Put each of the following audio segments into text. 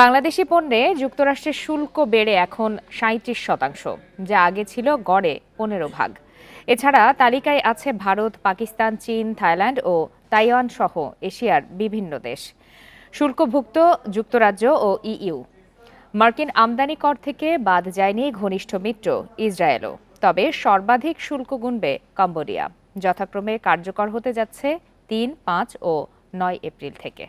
বাংলাদেশি পণ্যে যুক্তরাষ্ট্রের শুল্ক বেড়ে এখন সাঁত্রিশ শতাংশ, যা আগে ছিল গড়ে পনেরো ভাগ। এছাড়া তালিকায় আছে ভারত, পাকিস্তান, চীন, থাইল্যান্ড ও তাইওয়ান সহ এশিয়ার বিভিন্ন দেশ। শুল্কভুক্ত যুক্তরাজ্য ও ইইউ। মার্কিন আমদানি কর থেকে বাদ যায়নি ঘনিষ্ঠ মিত্র ইসরায়েলও। তবে সর্বাধিক শুল্ক গুনবে কম্বোডিয়া। যথাক্রমে কার্যকর হতে যাচ্ছে তিন, পাঁচ ও নয় এপ্রিল থেকে।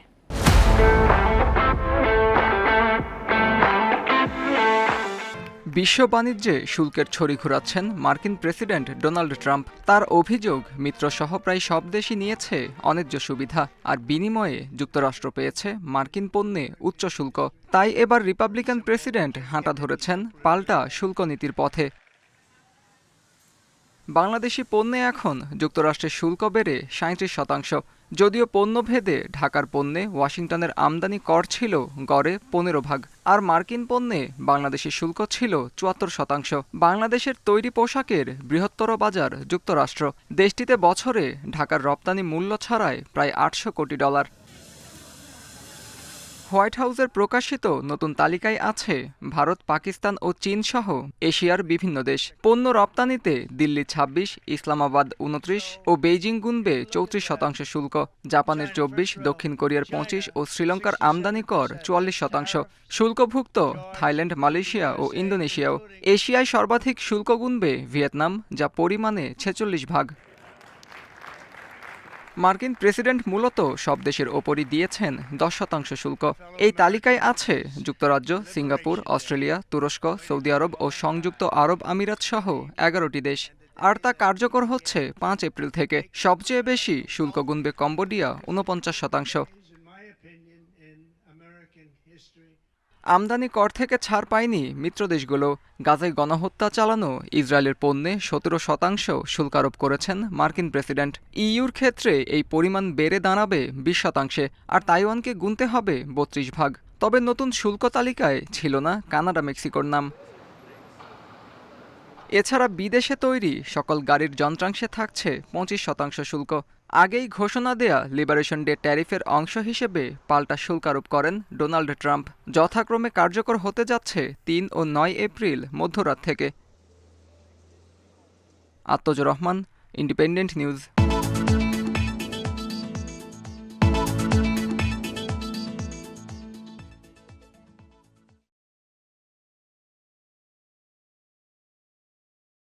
বিশ্ব বাণিজ্যে শুল্কের ছড়ি ঘোরাচ্ছেন মার্কিন প্রেসিডেন্ট ডোনাল্ড ট্রাম্প। তার অভিযোগ, মিত্রসহ প্রায় সব দেশই নিয়েছে অন্যায্য সুবিধা, আর বিনিময়ে যুক্তরাষ্ট্র পেয়েছে মার্কিন পণ্যে উচ্চ শুল্ক। তাই এবার রিপাবলিকান প্রেসিডেন্ট হাঁটা ধরেছেন পাল্টা শুল্ক নীতির পথে। বাংলাদেশি পণ্যে এখন যুক্তরাষ্ট্রের শুল্ক বেড়ে সাঁত্রিশ শতাংশ। যদিও পণ্যভেদে ঢাকার পণ্যে ওয়াশিংটনের আমদানি কর ছিল গড়ে পনেরো ভাগ, আর মার্কিন পণ্যে বাংলাদেশের শুল্ক ছিল চুয়াত্তর শতাংশ। বাংলাদেশের তৈরি পোশাকের বৃহত্তর বাজার যুক্তরাষ্ট্র। দেশটিতে বছরে ঢাকার রপ্তানি মূল্য ছাড়ায় প্রায় আটশো কোটি ডলার। হোয়াইট হাউসের প্রকাশিত নতুন তালিকায় আছে ভারত, পাকিস্তান ও চীন সহ এশিয়ার বিভিন্ন দেশ। পণ্য রপ্তানিতে দিল্লি ২৬ ইসলামাবাদ উনত্রিশ ও বেইজিং গুনবে চৌত্রিশ শতাংশ শুল্ক। জাপানের চব্বিশ, দক্ষিণ কোরিয়ার পঁচিশ ও শ্রীলঙ্কার আমদানি কর চুয়াল্লিশ শতাংশ। শুল্কভুক্ত থাইল্যান্ড, মালয়েশিয়া ও ইন্দোনেশিয়াও এশিয়ায় সর্বাধিক শুল্ক গুনবে ভিয়েতনাম, যা পরিমাণে ছেচল্লিশ ভাগ। মার্কিন প্রেসিডেন্ট মূলত সব দেশের ওপরই দিয়েছেন দশ শতাংশ শুল্ক। এই তালিকায় আছে যুক্তরাজ্য, সিঙ্গাপুর, অস্ট্রেলিয়া, তুরস্ক, সৌদি আরব ও সংযুক্ত আরব আমিরাত সহ এগারোটি দেশ। আর তা কার্যকর হচ্ছে পাঁচ এপ্রিল থেকে। সবচেয়ে বেশি শুল্ক গুনবে কম্বোডিয়া উনপঞ্চাশ শতাংশ। আমদানি কর থেকে ছাড় পায়নি মিত্র দেশগুলো। গাজায় গণহত্যা চালানো ইসরায়েলের পণ্যে সতেরো শতাংশ শুল্ক আরোপ করেছেন মার্কিন প্রেসিডেন্ট। ইইউর ক্ষেত্রে এই পরিমাণ বেড়ে দাঁড়াবে বিশ শতাংশে, আর তাইওয়ানকে গুনতে হবে বত্রিশ ভাগ। তবে নতুন শুল্ক তালিকায় ছিল না কানাডা মেক্সিকোর নাম। এছাড়া বিদেশে তৈরি সকল গাড়ির যন্ত্রাংশে থাকছে পঁচিশ শতাংশ শুল্ক। আগেই ঘোষণা দেয়া লিবারেশন ডে ট্যারিফের অংশ হিসেবে পাল্টা শুল্ক আরোপ করেন ডোনাল্ড ট্রাম্প। যথাক্রমে কার্যকর হতে যাচ্ছে তিন ও নয় এপ্রিল মধ্যরাত থেকে। Atmaj Rahman, Independent News.